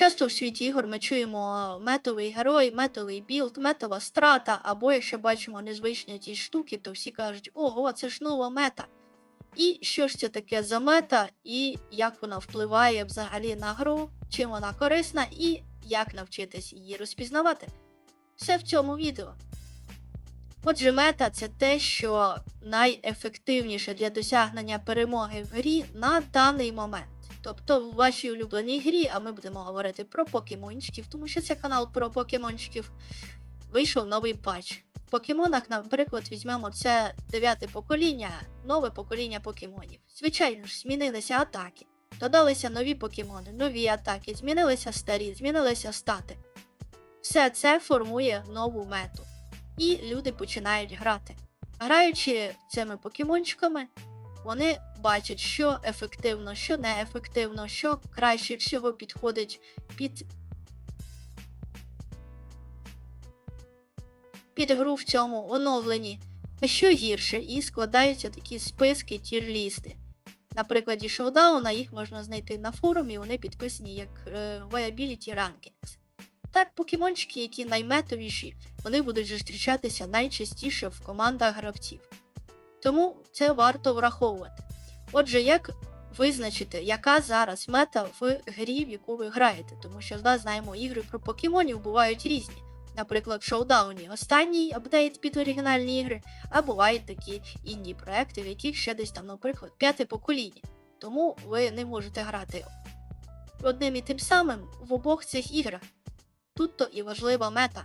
Часто в світі ігор ми чуємо метовий герой, метовий білд, метова страта, або якщо бачимо незвичні ті штуки, то всі кажуть, ого, це ж нова мета. І що ж це таке за мета, і як вона впливає взагалі на гру, чим вона корисна, і як навчитись її розпізнавати. Все в цьому відео. Отже, мета це те, що найефективніше для досягнення перемоги в грі на даний момент. Тобто в вашій улюбленій грі, а ми будемо говорити про покемончиків, тому що це канал про покемончиків. Вийшов новий патч. В покемонах, наприклад, візьмемо це дев'яте покоління, нове покоління покемонів. Звичайно ж, змінилися атаки, додалися нові покемони, нові атаки, змінилися старі, змінилися стати. Все це формує нову мету. І люди починають грати. Граючи цими покемончиками, вони бачать, що ефективно, що неефективно, що краще всього підходить під, під гру в цьому оновленні, а що гірше, і складаються такі списки тір-лісти. На прикладі шоудауна їх можна знайти на форумі, вони підписані як е, Viability Rankings. Так, покемончики, які найметовіші, вони будуть зустрічатися найчастіше в командах гравців. Тому це варто враховувати. Отже, як визначити, яка зараз мета в грі, в яку ви граєте? Тому що да, знаємо, ігри про покемонів бувають різні. Наприклад, в шоудауні останній апдейт під оригінальні ігри, а бувають такі інді проекти, в яких ще десь там, наприклад, п'яте покоління. Тому ви не можете грати одним і тим самим в обох цих іграх. Тут то і важлива мета.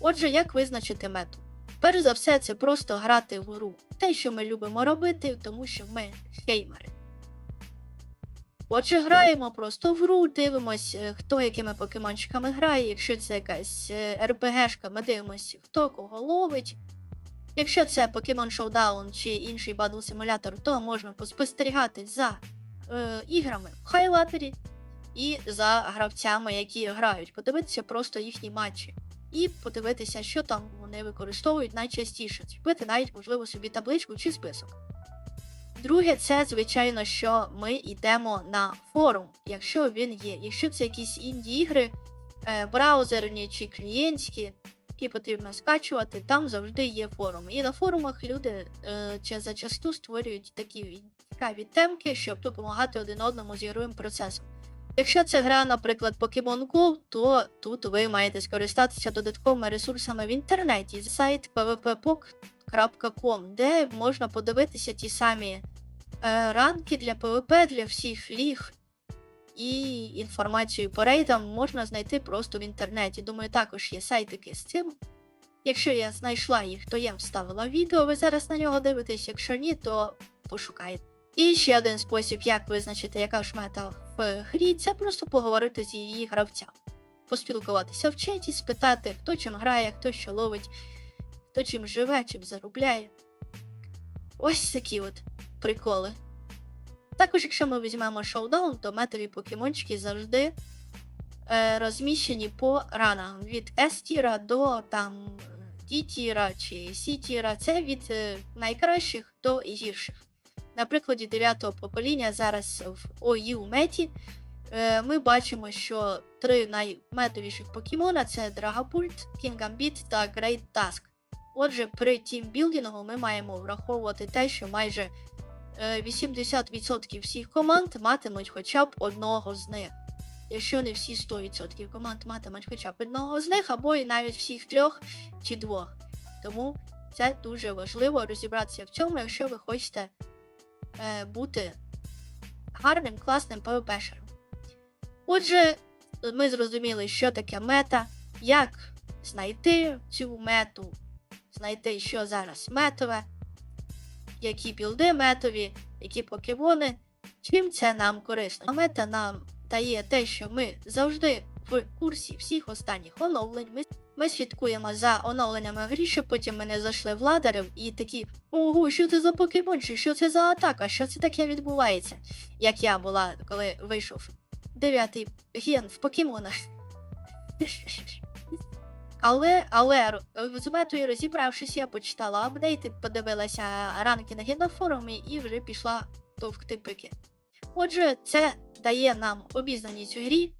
Отже, як визначити мету? Перш за все, це просто грати в гру. Те, що ми любимо робити, тому що ми геймери. Отже, граємо просто в гру, дивимось, е, хто якими покемончиками грає. Якщо це якась е, РПГшка, ми дивимося, хто кого ловить. Якщо це Pokemon Showdown чи інший батл симулятор, то можна поспостерігати за е, іграми в хайлатері і за гравцями, які грають, подивитися просто їхні матчі і подивитися, що там вони використовують найчастіше, зробити навіть, можливо, собі табличку чи список. Друге, це, звичайно, що ми йдемо на форум, якщо він є. Якщо це якісь інді-ігри, е, браузерні чи клієнтські, які потрібно скачувати, там завжди є форум. І на форумах люди е, зачасту створюють такі цікаві темки, щоб допомагати один одному з ігровим процесом. Якщо це гра, наприклад, Pokemon Go, то тут ви маєте скористатися додатковими ресурсами в інтернеті. Сайт pvppok.com, де можна подивитися ті самі е, ранки для PvP для всіх ліг. І інформацію по рейдам можна знайти просто в інтернеті. Думаю, також є сайтики з цим. Якщо я знайшла їх, то я вставила відео, ви зараз на нього дивитесь. Якщо ні, то пошукайте. І ще один спосіб, як визначити, яка ж мета в грі, це просто поговорити з її гравцями. Поспілкуватися в чаті, спитати, хто чим грає, хто що ловить, хто чим живе, чим заробляє. Ось такі от приколи. Також, якщо ми візьмемо шоудаун, то метові покемончики завжди е, розміщені по ранам від S-тіра до там D-тіра чи C-тіра. Це від е, найкращих до гірших. На прикладі 9-го покоління зараз в OU меті е, ми бачимо, що три найметовіших покемона це Драгопульт, Кінгамбіт та Great Task. Отже, при тімбілдингу ми маємо враховувати те, що майже е, 80% всіх команд матимуть хоча б одного з них. Якщо не всі 100% команд матимуть хоча б одного з них, або і навіть всіх трьох чи двох. Тому це дуже важливо розібратися в цьому, якщо ви хочете е, бути гарним, класним PvP-шером. Отже, ми зрозуміли, що таке мета, як знайти цю мету, знайти, що зараз метове, які білди метові, які покемони, чим це нам корисно. А мета нам дає те, що ми завжди в курсі всіх останніх оновлень. Ми ми слідкуємо за оновленнями грі, щоб потім ми не зайшли в ладерів і такі Ого, що це за покемончик, що це за атака, що це таке відбувається? Як я була, коли вийшов дев'ятий ген в покемонах. Але, але з метою розібравшись, я почитала апдейти, подивилася ранки на генофорумі і вже пішла товкти пики. Отже, це дає нам обізнаність у грі,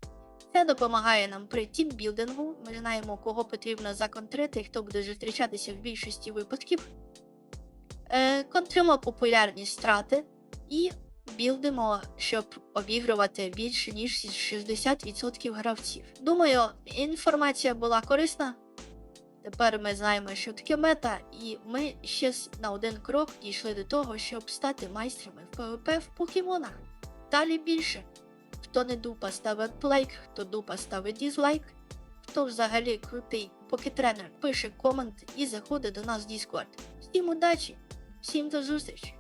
Це допомагає нам при тімбілдингу. Ми знаємо, кого потрібно законтрити, хто буде зустрічатися в більшості випадків. Е, контримо популярність страти і білдимо, щоб обігрувати більше ніж 60% гравців. Думаю, інформація була корисна. Тепер ми знаємо, що таке мета, і ми ще на один крок дійшли до того, щоб стати майстрами в ПВП в покемонах. Далі більше. Хто не дупа ставить лайк, хто дупа ставить дізлайк, хто взагалі крутий поки тренер пише комент і заходить до нас в Discord. Всім удачі, всім до зустрічі!